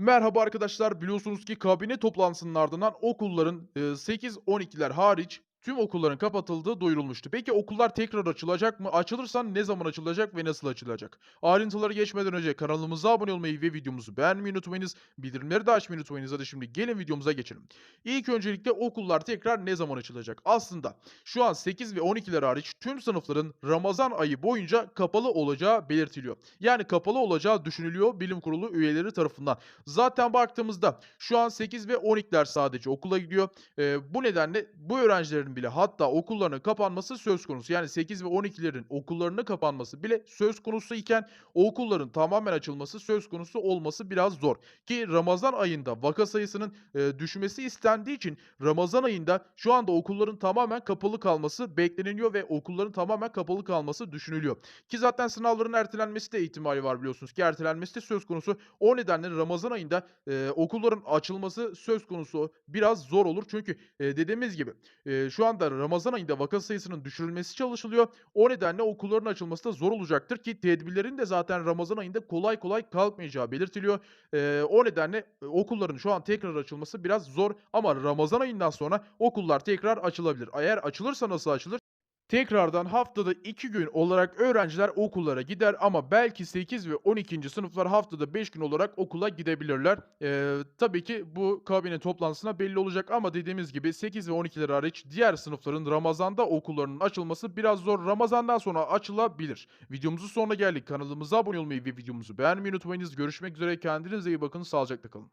Merhaba arkadaşlar. Biliyorsunuz ki kabine toplantısının ardından okulların e, 8-12'ler hariç tüm okulların kapatıldığı duyurulmuştu. Peki okullar tekrar açılacak mı? Açılırsa ne zaman açılacak ve nasıl açılacak? Ayrıntıları geçmeden önce kanalımıza abone olmayı ve videomuzu beğenmeyi unutmayınız. Bildirimleri de açmayı unutmayınız. Hadi şimdi gelin videomuza geçelim. İlk öncelikle okullar tekrar ne zaman açılacak? Aslında şu an 8 ve 12'ler hariç tüm sınıfların Ramazan ayı boyunca kapalı olacağı belirtiliyor. Yani kapalı olacağı düşünülüyor bilim kurulu üyeleri tarafından. Zaten baktığımızda şu an 8 ve 12'ler sadece okula gidiyor. Eee, bu nedenle bu öğrencilerin bile hatta okullarının kapanması söz konusu. Yani 8 ve 12'lerin okullarının kapanması bile söz konusu iken o okulların tamamen açılması söz konusu olması biraz zor. Ki Ramazan ayında vaka sayısının eee, düşmesi istendiği için Ramazan ayında şu anda okulların tamamen kapalı kalması bekleniliyor ve okulların tamamen kapalı kalması düşünülüyor. Ki zaten sınavların ertelenmesi de ihtimali var biliyorsunuz ki ertelenmesi de söz konusu. O nedenle Ramazan ayında eee, okulların açılması söz konusu biraz zor olur. Çünkü eee, dediğimiz gibi eee, şu anda Ramazan ayında vaka sayısının düşürülmesi çalışılıyor. O nedenle okulların açılması da zor olacaktır ki tedbirlerin de zaten Ramazan ayında kolay kolay kalkmayacağı belirtiliyor. Eee, o nedenle e, okulların şu an tekrar açılması biraz zor ama Ramazan ayından sonra okullar tekrar açılabilir. Eğer açılırsa nasıl açılır? Tekrardan haftada 2 gün olarak öğrenciler okullara gider ama belki 8 ve 12. sınıflar haftada 5 gün olarak okula gidebilirler. Eee, tabii ki bu kabine toplantısına belli olacak ama dediğimiz gibi 8 ve 12'ler hariç diğer sınıfların Ramazan'da okullarının açılması biraz zor. Ramazan'dan sonra açılabilir. Videomuzun sonuna geldik. Kanalımıza abone olmayı ve videomuzu beğenmeyi unutmayınız. Görüşmek üzere. Kendinize iyi bakın. Sağlıcakla kalın.